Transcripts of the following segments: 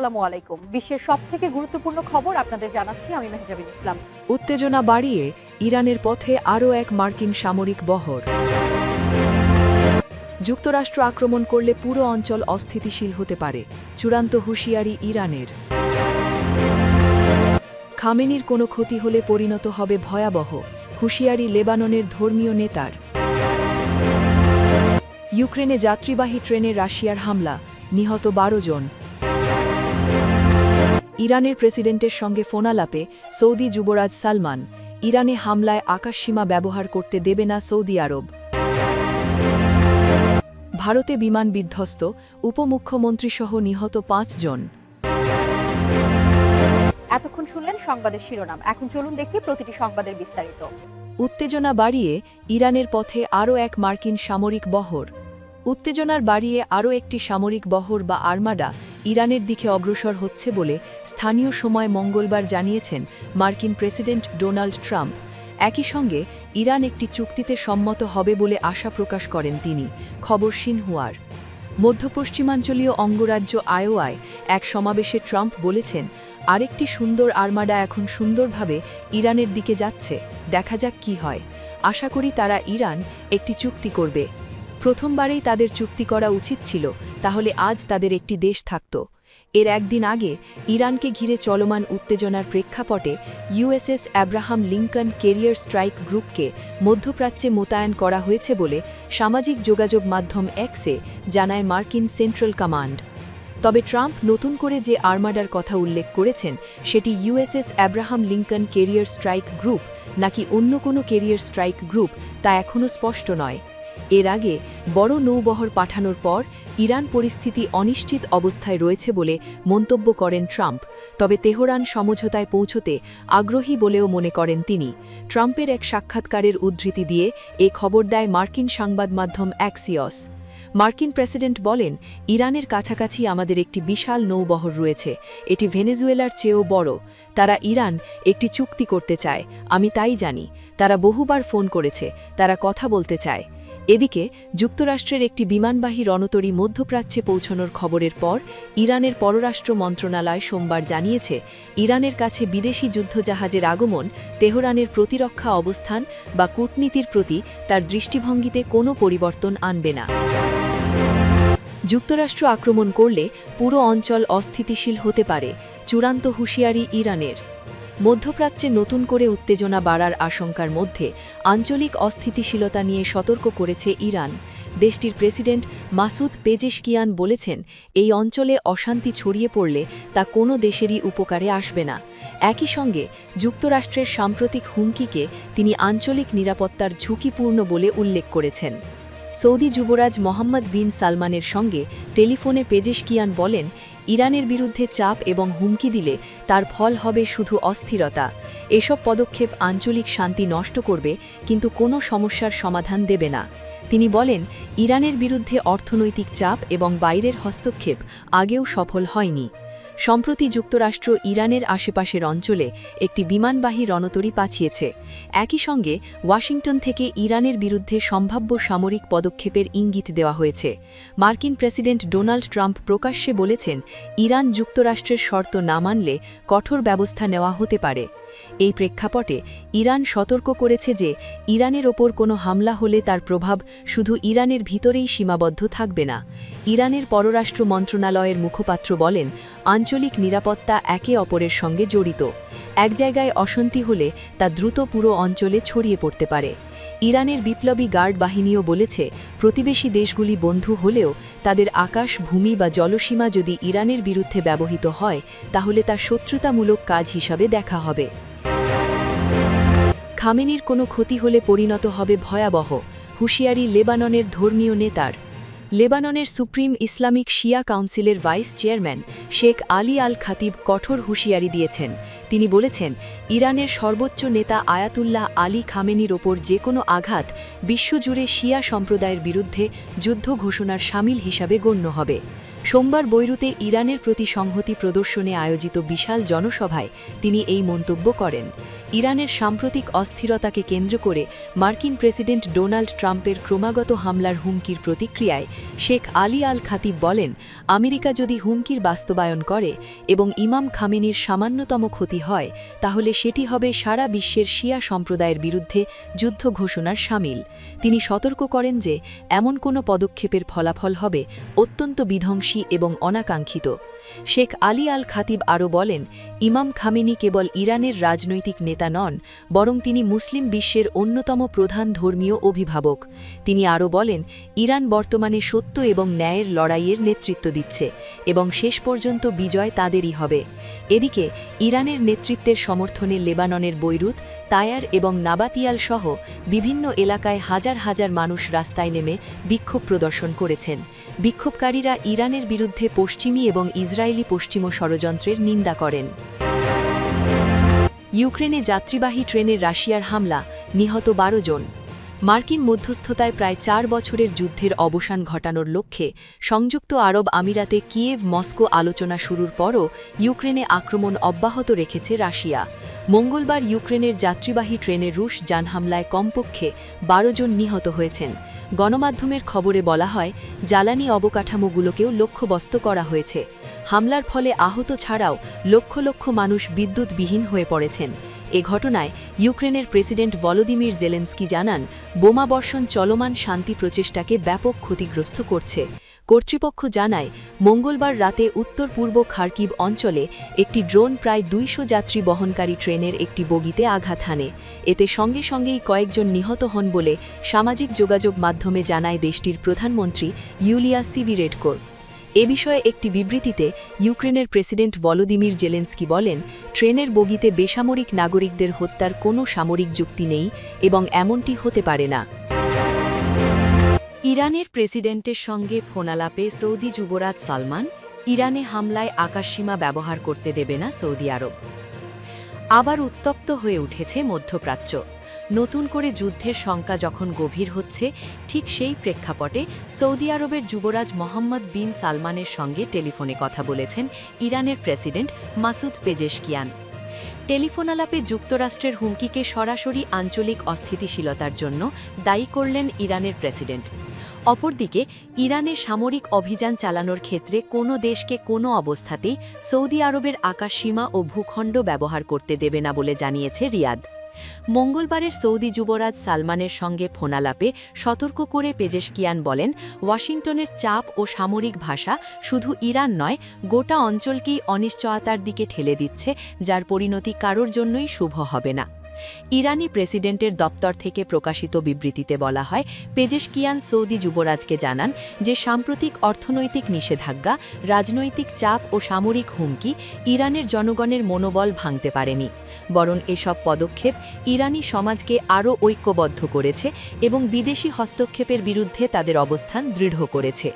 আসসালামু আলাইকুম। বিশ্বের সব থেকে গুরুত্বপূর্ণ খবর আপনাদের জানাচ্ছি আমি মেহজাবিন ইসলাম। উত্তেজনা বাড়িয়ে ইরানের পথে আরও এক মার্কিন সামরিক বহর। যুক্তরাষ্ট্র আক্রমণ করলে পুরো অঞ্চল অস্থিতিশীল হতে পারে, চূড়ান্ত হুঁশিয়ারি ইরানের। খামেনির কোনো ক্ষতি হলে পরিণত হবে ভয়াবহ, হুঁশিয়ারি লেবাননের ধর্মীয় নেতার। ইউক্রেনে যাত্রীবাহী ট্রেনে রাশিয়ার হামলা, নিহত বারো জন। ইরানের প্রেসিডেন্টের সঙ্গে ফোনালাপে সৌদি যুবরাজ সালমান ইরানে হামলায় আকাশসীমা ব্যবহার করতে দেবে না সৌদি আরব। ভারতে বিমান বিধ্বস্ত উপমুখ্যমন্ত্রীসহ নিহত পাঁচজন এতক্ষণ শুনলেন সংবাদের শিরোনাম। এখন চলুন দেখি প্রতিটি সংবাদের বিস্তারিত। উত্তেজনা বাড়িয়ে ইরানের পথে আরও এক মার্কিন সামরিক বহর। উত্তেজনার বাড়িয়ে আরও একটি সামরিক বহর বা আর্মাডা ইরানের দিকে অগ্রসর হচ্ছে বলে স্থানীয় সময় মঙ্গলবার জানিয়েছেন মার্কিন প্রেসিডেন্ট ডোনাল্ড ট্রাম্প। একই সঙ্গে ইরান একটি চুক্তিতে সম্মত হবে বলে আশা প্রকাশ করেন তিনি, খবর সিনহুয়ার মধ্যপশ্চিমাঞ্চলীয় অঙ্গরাজ্য আয়োয়ায় এক সমাবেশে ট্রাম্প বলেছেন, আরেকটি সুন্দর আর্মাডা এখন সুন্দরভাবে ইরানের দিকে যাচ্ছে, দেখা যাক কি হয়। আশা করি তারা ইরান একটি চুক্তি করবে। প্রথমবারেই তাদের চুক্তি করা উচিত ছিল, তাহলে আজ তাদের একটি দেশ থাকত। এর একদিন আগে, ইরানকে ঘিরে চলমান উত্তেজনার প্রেক্ষাপটে USS Abraham Lincoln carrier strike গ্রুপকে মধ্যপ্রাচ্যে মোতায়েন করা হয়েছে বলে সামাজিক যোগাযোগ মাধ্যম এক্সে জানায় মার্কিন সেন্ট্রাল কমান্ড। তবে ট্রাম্প নতুন করে যে আর্মাডার কথা উল্লেখ করেছেন, সেটি USS Abraham Lincoln carrier strike group নাকি অন্য কোনো কেরিয়ার স্ট্রাইক গ্রুপ তা এখনও স্পষ্ট নয়। এর আগে বড় নৌবহর পাঠানোর পর ইরান পরিস্থিতি অনিশ্চিত অবস্থায় রয়েছে বলে মন্তব্য করেন ট্রাম্প। তবে তেহরান সমঝোতায় পৌঁছতে আগ্রহী বলেও মনে করেন তিনি। ট্রাম্পের এক সাক্ষাৎকারের উদ্ধৃতি দিয়ে এ খবর দেয় মার্কিন সংবাদ মাধ্যম অ্যাক্সিয়স। মার্কিন প্রেসিডেন্ট বলেন, ইরানের কাছাকাছি আমাদের একটি বিশাল নৌবহর রয়েছে। এটি ভেনেজুয়েলার চেয়েও বড়। তারা ইরান একটি চুক্তি করতে চায়। আমি তাই জানি। তারা বহুবার ফোন করেছে। তারা কথা বলতে চায়। এদিকে, যুক্তরাষ্ট্রের একটি বিমানবাহী রণতরী মধ্যপ্রাচ্যে পৌঁছনোর খবরের পর, ইরানের পররাষ্ট্র মন্ত্রণালয় সোমবার জানিয়েছে, ইরানের কাছে বিদেশি যুদ্ধজাহাজের আগমন, তেহরানের প্রতিরক্ষা অবস্থান বা কূটনীতির প্রতি তার দৃষ্টিভঙ্গিতে কোনো পরিবর্তন আনবে না। যুক্তরাষ্ট্র আক্রমণ করলে পুরো অঞ্চল অস্থিতিশীল হতে পারে, চূড়ান্ত হুঁশিয়ারি ইরানের। মধ্যপ্রাচ্যে নতুন করে উত্তেজনা বাড়ার আশঙ্কার মধ্যে আঞ্চলিক অস্থিতিশীলতা নিয়ে সতর্ক করেছে ইরান। দেশটির প্রেসিডেন্ট মাসুদ পেজেশকিয়ান বলেছেন, এই অঞ্চলে অশান্তি ছড়িয়ে পড়লে তা কোনো দেশেরই উপকারে আসবে না। একই সঙ্গে যুক্তরাষ্ট্রের সাম্প্রতিক হুমকিকে তিনি আঞ্চলিক নিরাপত্তার ঝুঁকিপূর্ণ বলে উল্লেখ করেছেন। সৌদি যুবরাজ মোহাম্মদ বিন সালমানের সঙ্গে টেলিফোনে পেজেশকিয়ান বলেন ইরানের বিরুদ্ধে চাপ এবং হুমকি দিলে তার ফল হবে শুধু অস্থিরতা। এসব পদক্ষেপ আঞ্চলিক শান্তি নষ্ট করবে, কিন্তু কোনো সমস্যার সমাধান দেবে না। তিনি বলেন, ইরানের বিরুদ্ধে অর্থনৈতিক চাপ এবং বাইরের হস্তক্ষেপ আগেও সফল হয়নি। সম্প্রতি যুক্তরাষ্ট্র ইরানের আশেপাশের অঞ্চলে একটি বিমানবাহী রণতরী পাঠিয়েছে। একই সঙ্গে ওয়াশিংটন থেকে ইরানের বিরুদ্ধে সম্ভাব্য সামরিক পদক্ষেপের ইঙ্গিত দেওয়া হয়েছে। মার্কিন প্রেসিডেন্ট ডোনাল্ড ট্রাম্প প্রকাশ্যে বলেছেন, ইরান যুক্তরাষ্ট্রের শর্ত না মানলে কঠোর ব্যবস্থা নেওয়া হতে পারে। এই প্রেক্ষাপটে ইরান সতর্ক করেছে যে ইরানের ওপর কোনো হামলা হলে তার প্রভাব শুধু ইরানের ভিতরেই সীমাবদ্ধ থাকবে না। ইরানের পররাষ্ট্র মন্ত্রণালয়ের মুখপাত্র বলেন, আঞ্চলিক নিরাপত্তা একে অপরের সঙ্গে জড়িত। এক জায়গায় অশান্তি হলে তা দ্রুত পুরো অঞ্চলে ছড়িয়ে পড়তে পারে। ইরানের বিপ্লবী গার্ড বাহিনীও বলেছে, প্রতিবেশী দেশগুলি বন্ধু হলেও তাদের আকাশ, ভূমি বা জলসীমা যদি ইরানের বিরুদ্ধে ব্যবহৃত হয়, তাহলে তা শত্রুতামূলক কাজ হিসাবে দেখা হবে। খামেনির কোনো ক্ষতি হলে পরিণত হবে ভয়াবহ, হুঁশিয়ারি লেবাননের ধর্মীয় নেতার। লেবাননের সুপ্রিম ইসলামিক শিয়া কাউন্সিলের vice chairman Sheikh Ali al Khatib কঠোর হুঁশিয়ারি দিয়েছেন। তিনি বলেছেন, ইরানের সর্বোচ্চ নেতা আয়াতুল্লাহ আলী খামেনির ওপর যে কোনো আঘাত বিশ্বজুড়ে শিয়া সম্প্রদায়ের বিরুদ্ধে যুদ্ধ ঘোষণার সামিল হিসাবে গণ্য হবে। সোমবার বৈরুতে ইরানের প্রতি সংহতি প্রদর্শনে আয়োজিত বিশাল জনসভায় তিনি এই মন্তব্য করেন। ইরানের সাম্প্রতিক অস্থিরতাকে কেন্দ্র করে মার্কিন প্রেসিডেন্ট ডোনাল্ড ট্রাম্পের ক্রমাগত হামলার হুমকির প্রতিক্রিয়ায় শেখ আলী আল খাতিব বলেন, আমেরিকা যদি হুমকির বাস্তবায়ন করে এবং ইমাম খামেনির সামান্যতম ক্ষতি হয়, তাহলে সেটি হবে সারা বিশ্বের শিয়া সম্প্রদায়ের বিরুদ্ধে যুদ্ধ ঘোষণার সামিল। তিনি সতর্ক করেন যে, এমন কোনো পদক্ষেপের ফলাফল হবে অত্যন্ত বিধ্বংসী এবং অনাকাঙ্ক্ষিত। শেখ আলী আল খাতিব আরও বলেন, ইমাম খামেনি কেবল ইরানের রাজনৈতিক নেতা নন, বরং তিনি মুসলিম বিশ্বের অন্যতম প্রধান ধর্মীয় অভিভাবক। তিনি আরও বলেন, ইরান বর্তমানে সত্য এবং ন্যায়ের লড়াইয়ের নেতৃত্ব দিচ্ছে, এবং শেষ পর্যন্ত বিজয় তাদেরই হবে। এদিকে, ইরানের নেতৃত্বের সমর্থনে লেবাননের বৈরুত তায়ার এবং নাবাতিয়াল সহ বিভিন্ন এলাকায় হাজার হাজার মানুষ রাস্তায় নেমে বিক্ষোভ প্রদর্শন করেছেন। বিক্ষোভকারীরা ইরানের বিরুদ্ধে পশ্চিমী এবং ইসরায়েলি পশ্চিম ষড়যন্ত্রের নিন্দা করেন। ইউক্রেনে যাত্রীবাহী ট্রেনের রাশিয়ার হামলা, নিহত বারো জন। মার্কিন মধ্যস্থতায় প্রায় চার বছরের যুদ্ধের অবসান ঘটানোর লক্ষ্যে সংযুক্ত আরব আমিরাতে কিয়েভ মস্কো আলোচনা শুরুর পরও ইউক্রেনে আক্রমণ অব্যাহত রেখেছে রাশিয়া। মঙ্গলবার ইউক্রেনের যাত্রীবাহী ট্রেনে রুশ যান হামলায় কমপক্ষে বারো জন নিহত হয়েছেন। গণমাধ্যমের খবরে বলা হয়, জ্বালানি অবকাঠামোগুলোকেও লক্ষ্যবস্ত করা হয়েছে। হামলার ফলে আহত ছাড়াও লক্ষ লক্ষ মানুষ বিদ্যুৎবিহীন হয়ে পড়েছেন। এ ঘটনায় ইউক্রেনের প্রেসিডেন্ট ভলোদিমির জেলেন্সকি জানান বোমাবর্ষণ চলমান শান্তি প্রচেষ্টাকে ব্যাপক ক্ষতিগ্রস্ত করছে। কর্তৃপক্ষ জানায়, মঙ্গলবার রাতে উত্তর পূর্ব খার্কিব অঞ্চলে একটি ড্রোন প্রায় দুইশো যাত্রী বহনকারী ট্রেনের একটি বগিতে আঘাত হানে। এতে সঙ্গে সঙ্গেই কয়েকজন নিহত হন বলে সামাজিক যোগাযোগ মাধ্যমে জানায় দেশটির প্রধানমন্ত্রী ইউলিয়া সিবিরেডকোর। এ বিষয়ে একটি বিবৃতিতে ইউক্রেনের প্রেসিডেন্ট ভলোদিমির জেলেন্সকি বলেন, ট্রেনের বগিতে বেসামরিক নাগরিকদের হত্যার কোনো সামরিক যুক্তি নেই এবং এমনটি হতে পারে না। ইরানের প্রেসিডেন্টের সঙ্গে ফোনালাপে সৌদি যুবরাজ সালমান, ইরানে হামলায় আকাশসীমা ব্যবহার করতে দেবে না সৌদি আরব। আবার উত্তপ্ত হয়ে উঠেছে মধ্যপ্রাচ্য। নতুন করে যুদ্ধের শঙ্কা যখন গভীর হচ্ছে, ঠিক সেই প্রেক্ষাপটে সৌদি আরবের যুবরাজ মোহাম্মদ বিন সালমানের সঙ্গে টেলিফোনে কথা বলেছেন ইরানের প্রেসিডেন্ট মাসুদ পেজেশকিয়ান। টেলিফোনালাপে যুক্তরাষ্ট্রের হুমকিকে সরাসরি আঞ্চলিক অস্থিতিশীলতার জন্য দায়ী করলেন ইরানের প্রেসিডেন্ট। অপরদিকে, ইরানে সামরিক অভিযান চালানোর ক্ষেত্রে কোনো দেশকে কোনো অবস্থাতেই সৌদি আরবের আকাশসীমা ও ভূখণ্ড ব্যবহার করতে দেবে না বলে জানিয়েছে রিয়াদ। মঙ্গলবারের সৌদি যুবরাজ সালমানের সঙ্গে ফোনালাপে সতর্ক করে পেজেশকিয়ান বলেন, ওয়াশিংটনের চাপ ও সামরিক ভাষা শুধু ইরান নয়, গোটা অঞ্চলকেই অনিশ্চয়তার দিকে ঠেলে দিচ্ছে, যার পরিণতি কারোর জন্যই শুভ হবে না। ইরানি প্রেসিডেন্টের দপ্তর থেকে প্রকাশিত বিবৃতিতে বলা হয়, পেজেশকিয়ান সৌদি যুবরাজকে জানান যে সাম্প্রতিক অর্থনৈতিক নিষেধাজ্ঞা, রাজনৈতিক চাপ ও সামরিক হুমকি ইরানের জনগণের মনোবল ভাঙতে পারেনি। বরং এসব পদক্ষেপ ইরানি সমাজকে আরও ঐক্যবদ্ধ করেছে এবং বিদেশি হস্তক্ষেপের বিরুদ্ধে তাদের অবস্থান দৃঢ় করেছে।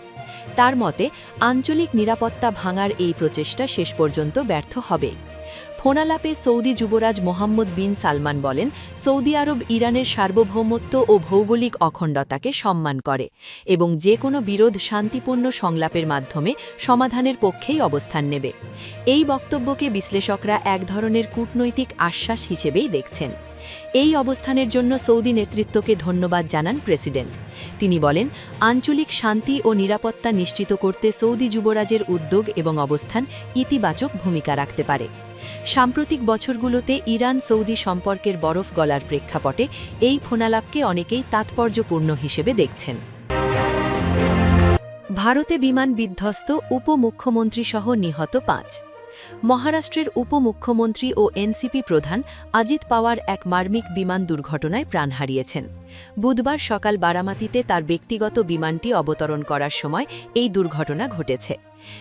তার মতে, আঞ্চলিক নিরাপত্তা ভাঙার এই প্রচেষ্টা শেষ পর্যন্ত ব্যর্থ হবে। ফোনালাপে সৌদি যুবরাজ মোহাম্মদ বিন সালমান বলেন, সৌদি আরব ইরানের সার্বভৌমত্ব ও ভৌগোলিক অখণ্ডতাকে সম্মান করে এবং যে কোনো বিরোধ শান্তিপূর্ণ সংলাপের মাধ্যমে সমাধানের পক্ষেই অবস্থান নেবে। এই বক্তব্যকে বিশ্লেষকরা এক ধরনের কূটনৈতিক আশ্বাস হিসেবেই দেখছেন। এই অবস্থানের জন্য সৌদি নেতৃত্বকে ধন্যবাদ জানান প্রেসিডেন্ট। তিনি বলেন, আঞ্চলিক শান্তি ও নিরাপত্তা নিশ্চিত করতে সৌদি যুবরাজের উদ্যোগ এবং অবস্থান ইতিবাচক ভূমিকা রাখতে পারে। সাম্প্রতিক বছরগুলোতে ইরান সৌদি সম্পর্কের বরফ গলার প্রেক্ষাপটে এই ফোনালাপকে অনেকেই তাৎপর্যপূর্ণ হিসেবে দেখছেন। ভারতে বিমান বিধ্বস্ত উপমুখ্যমন্ত্রী সহ নিহত পাঁচ। মহারাষ্ট্রের উপমুখ্যমন্ত্রী ও এনসিপি প্রধান অজিত পাওয়ার এক মার্মিক বিমান দুর্ঘটনায় প্রাণ হারিয়েছেন। বুধবার সকাল বারামাতিতে তার ব্যক্তিগত বিমানটি অবতরণ করার সময় এই দুর্ঘটনা ঘটেছে।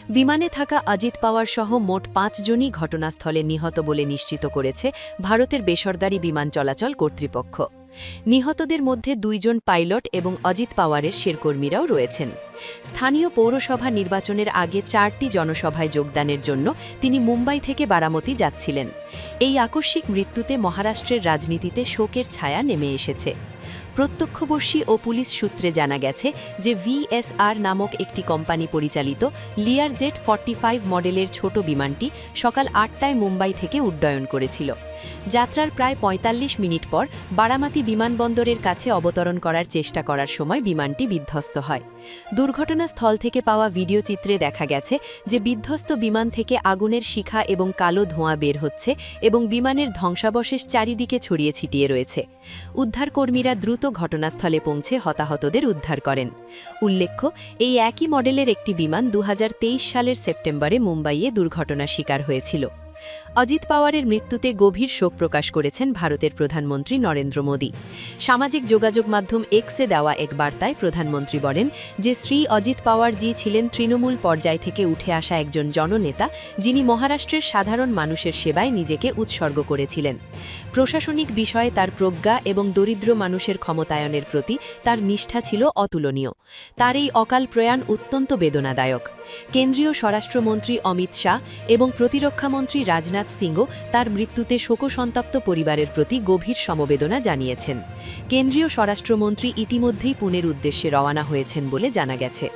বিমানে থাকা অজিত পাওয়ার সহ মোট পাঁচজনই ঘটনাস্থলে নিহত বলে নিশ্চিত করেছে ভারতের বেসরকারি বিমান চলাচল কর্তৃপক্ষ। নিহতদের মধ্যে দুইজন পাইলট এবং অজিত পাওয়ারের শেরকর্মীরাও রয়েছেন। স্থানীয় পৌরসভা নির্বাচনের আগে চারটি জনসভায় যোগদানের জন্য তিনি মুম্বাই থেকে বারামতি যাচ্ছিলেন। এই আকস্মিক মৃত্যুতে মহারাষ্ট্রের রাজনীতিতে শোকের ছায়া নেমে এসেছে। প্রত্যক্ষদর্শী ও পুলিশ সূত্রে জানা গেছে যে ভিএসআর নামক একটি কোম্পানি পরিচালিত লিয়ার জেট ফর্টি মডেলের ছোট বিমানটি সকাল আটটায় মুম্বাই থেকে উড্ডয়ন করেছিল। যাত্রার প্রায় ৪৫ মিনিট পর বারামাতি বিমানবন্দরের কাছে অবতরণ করার চেষ্টা করার সময় বিমানটি বিধ্বস্ত হয়। দুর্ঘটনাস্থল থেকে পাওয়া ভিডিও চিত্রে দেখা গেছে যে বিধ্বস্ত বিমান থেকে আগুনের শিখা এবং কালো ধোঁয়া বের হচ্ছে এবং বিমানের ধ্বংসাবশেষ চারিদিকে ছড়িয়ে ছিটিয়ে রয়েছে। উদ্ধারকর্মীরা দ্রুত ঘটনাস্থলে পৌঁছে হতাহতদের উদ্ধার করেন। উল্লেখ্য, এই একই মডেলের একটি বিমান দুহাজার তেইশ সালের সেপ্টেম্বরে মুম্বাইয়ে দুর্ঘটনার শিকার হয়েছিল। অজিত পাওয়ারের মৃত্যুতে গভীর শোক প্রকাশ করেছেন ভারতের প্রধানমন্ত্রী নরেন্দ্র মোদী। সামাজিক যোগাযোগ মাধ্যম এক্সে দেওয়া এক বার্তায় প্রধানমন্ত্রী বলেন যে, শ্রী অজিত পাওয়ার জি ছিলেন তৃণমূল পর্যায় থেকে উঠে আসা একজন জননেতা যিনি মহারাষ্ট্রের সাধারণ মানুষের সেবায় নিজেকে উৎসর্গ করেছিলেন। প্রশাসনিক বিষয়ে তার প্রজ্ঞা এবং দরিদ্র মানুষের ক্ষমতায়নের প্রতি তার নিষ্ঠা ছিল অতুলনীয়। তার এই অকাল প্রয়াণ অত্যন্ত বেদনাদায়ক। কেন্দ্রীয় স্বরাষ্ট্রমন্ত্রী অমিত শাহ এবং প্রতিরক্ষামন্ত্রী রাজনাথ সিংও তার মৃত্যুতে শোকসন্তপ্ত পরিবারের প্রতি গভীর সমবেদনা জানিয়েছেন। কেন্দ্রীয় স্বরাষ্ট্রমন্ত্রী ইতিমধ্যেই পুনের উদ্দেশ্যে রওনা হয়েছেন বলে জানা গেছে।